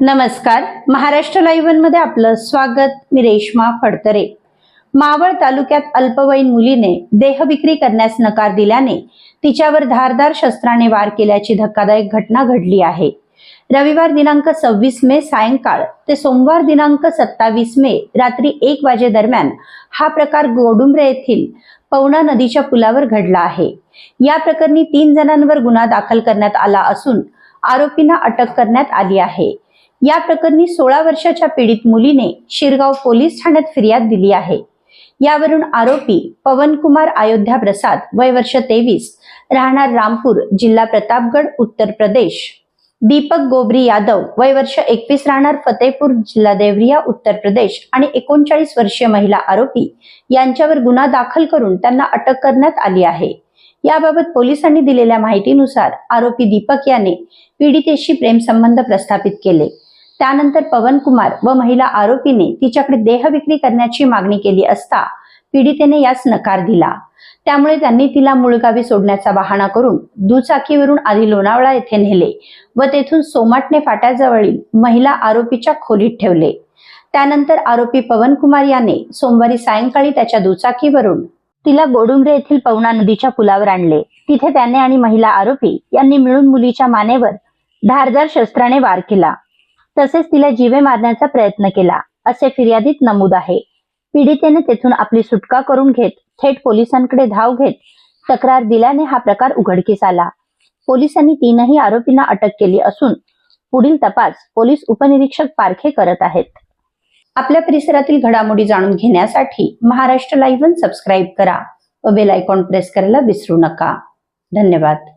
नमस्कार. महाराष्ट्र लाईव्हमध्ये आपलं स्वागत. मी रेश्मा फडतरे. मावळ तालुक्यात अल्पवयीन मुलीने देहविक्री करण्यास नकार दिल्याने तिच्यावर धारदार शस्त्राने वार केल्याची धक्कादायक घटना घडली आहे. रविवार दिनांक सव्वीस मे सायंकाळ ते सोमवार दिनांक सत्तावीस मे रात्री एक वाजे दरम्यान हा प्रकार गोडुंबरे येथील पवना नदीच्या पुलावर घडला आहे. या प्रकरणी तीन जणांवर गुन्हा दाखल करण्यात आला असून आरोपींना अटक करण्यात आली आहे. या प्रकरणी सोळा वर्षाच्या पीडित मुलीने शिरगाव पोलीस ठाण्यात फिर्याद दिली आहे. यावरून आरोपी पवनकुमार अयोध्या प्रसाद वय वर्ष तेवीस राहणार रामपूर जिल्हा प्रतापगड उत्तर प्रदेश. दीपक गोबरी यादव वय वर्ष एकवीस राहणार फतेपूर जिल्हा देवरिया उत्तर प्रदेश. आणि एकोणचाळीस वर्षीय महिला आरोपी यांच्यावर गुन्हा दाखल करून त्यांना अटक करण्यात आली आहे. याबाबत पोलिसांनी दिलेल्या माहितीनुसार आरोपी दीपक याने पीडितेशी प्रेमसंबंध प्रस्थापित केले. त्यानंतर पवन कुमार व महिला आरोपीने तिच्याकडे देह विक्री करण्याची मागणी केली असता पीडितेने यास नकार दिला. त्यामुळे त्यांनी तिला मुळगावी सोडण्याचा बहाणा करून दुचाकीवरून आधी लोणावळा येथे नेले व तेथून सोमाटणे फाट्याजवळील महिला आरोपीच्या खोलीत ठेवले. त्यानंतर आरोपी पवन कुमार याने सोमवारी सायंकाळी त्याच्या दुचाकीवरून तिला गोडुंगरे येथील पवना नदीच्या पुलावर आणले. तिथे त्याने आणि महिला आरोपी यांनी मिळून मुलीच्या मानेवर धारदार शस्त्राने वार केला. तसेच तिला जीवे मारण्याचा प्रयत्न केला. असे फिर्यादीत नमूद आहे. पीडितेने तेथून आपली सुटका करून घेत थेट पोलिसांकडे धाव घेत तक्रार दिल्याने हा प्रकार उघडकीस आला. पोलिसांनी तीनही आरोपींना अटक केली असून पुढील तपास पोलीस उपनिरीक्षक पारखे करत आहेत. आपल्या परिसरातील घडामोडी जाणून घेण्यासाठी महाराष्ट्र लाईव्ह सबस्क्राईब करा व बेल आयकॉन प्रेस करायला विसरू नका. धन्यवाद.